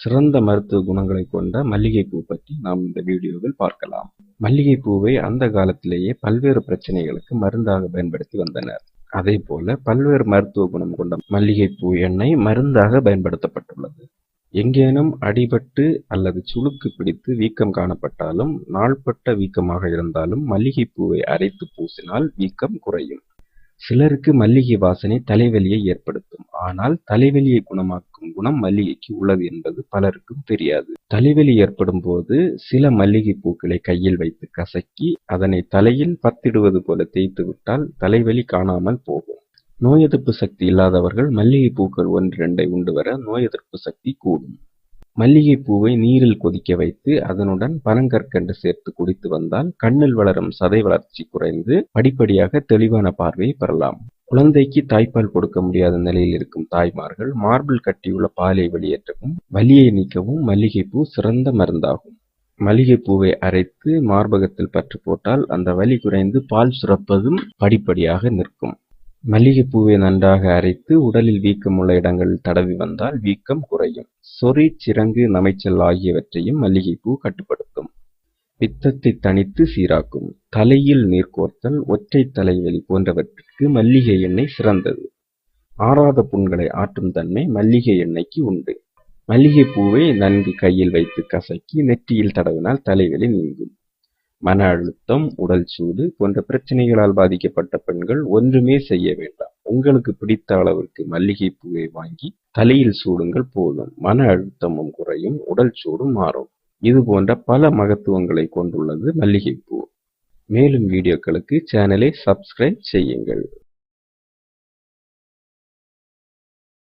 சிறந்த மருத்துவ குணங்களை கொண்ட மல்லிகைப்பூ பற்றி நாம் இந்த வீடியோவில் பார்க்கலாம். மல்லிகைப்பூவை அந்த காலத்திலேயே பல்வேறு பிரச்சனைகளுக்கு மருந்தாக பயன்படுத்தி வந்தனர். அதே போல பல்வேறு மருத்துவ குணம் கொண்ட மல்லிகைப்பூ எண்ணெய் மருந்தாக பயன்படுத்தப்பட்டுள்ளது. எங்கேனும் அடிபட்டு அல்லது சுளுக்கு பிடித்து வீக்கம் காணப்பட்டாலும் நாள்பட்ட வீக்கமாக இருந்தாலும் மல்லிகைப்பூவை அரைத்து பூசினால் வீக்கம் குறையும். சிலருக்கு மல்லிகை வாசனை தலைவலியை ஏற்படுத்தும். ஆனால் தலைவலியை குணமாக்க குணம் மல்லிகைக்கு உள்ளது என்பது பலருக்கும் தெரியாது. தலைவலி ஏற்படும் போது சில மல்லிகை பூக்களை கையில் வைத்து கசக்கி அதனை தலையில் பத்திடுவது போல தேய்த்து விட்டால் தலைவலி காணாமல் போகும். நோய் எதிர்ப்பு சக்தி இல்லாதவர்கள் மல்லிகை பூக்கள் ஒன்றிரண்டை உண்டு வர நோய் எதிர்ப்பு சக்தி கூடும். மல்லிகை பூவை நீரில் கொதிக்க வைத்து அதனுடன் பனங்கற்கண்டு சேர்த்து குடித்து வந்தால் கண்ணில் வளரும் சதை வளர்ச்சி குறைந்து படிப்படியாக தெளிவான பார்வையை பெறலாம். குழந்தைக்கு தாய்ப்பால் கொடுக்க முடியாத நிலையில் இருக்கும் தாய்மார்கள் மார்பிள் கட்டியுள்ள பாலை வெளியேற்றவும் வலியை நீக்கவும் மல்லிகைப்பூ சிறந்த மருந்தாகும். மல்லிகைப்பூவை அரைத்து மார்பகத்தில் பற்று போட்டால் அந்த வலி குறைந்து பால் சுரப்பதும் படிப்படியாக நிற்கும். மல்லிகைப்பூவை நன்றாக அரைத்து உடலில் வீக்கம் உள்ள இடங்களில் தடவி வந்தால் வீக்கம் குறையும். சொறி சிறங்கு நமைச்சல் ஆகியவற்றையும் மல்லிகைப்பூ கட்டுப்படுத்தும். பித்தத்தை தணித்து சீராக்கும். தலையில் நீர்க்கோர்த்தல் ஒற்றை தலைவலி போன்றவற்றிற்கு மல்லிகை எண்ணெய் சிறந்தது. ஆறாத புண்களை ஆற்றும் தன்மை மல்லிகை எண்ணெய்க்கு உண்டு. மல்லிகை பூவை நன்கு கையில் வைத்து கசக்கி நெற்றியில் தடவினால் தலைவலி நீங்கும். மன அழுத்தம் உடல் சூடு போன்ற பிரச்சனைகளால் பாதிக்கப்பட்ட பெண்கள் ஒன்றுமே செய்ய வேண்டாம். உங்களுக்கு பிடித்த அளவிற்கு மல்லிகை பூவை வாங்கி தலையில் சூடுங்கள் போதும். மன அழுத்தமும் குறையும் உடல் சூடும் மாறும். இது போன்ற பல மகத்துவங்களை கொண்டுள்ளது மல்லிகைப்பூ. மேலும் வீடியோக்களுக்கு சேனலை சப்ஸ்கிரைப் செய்யுங்கள்.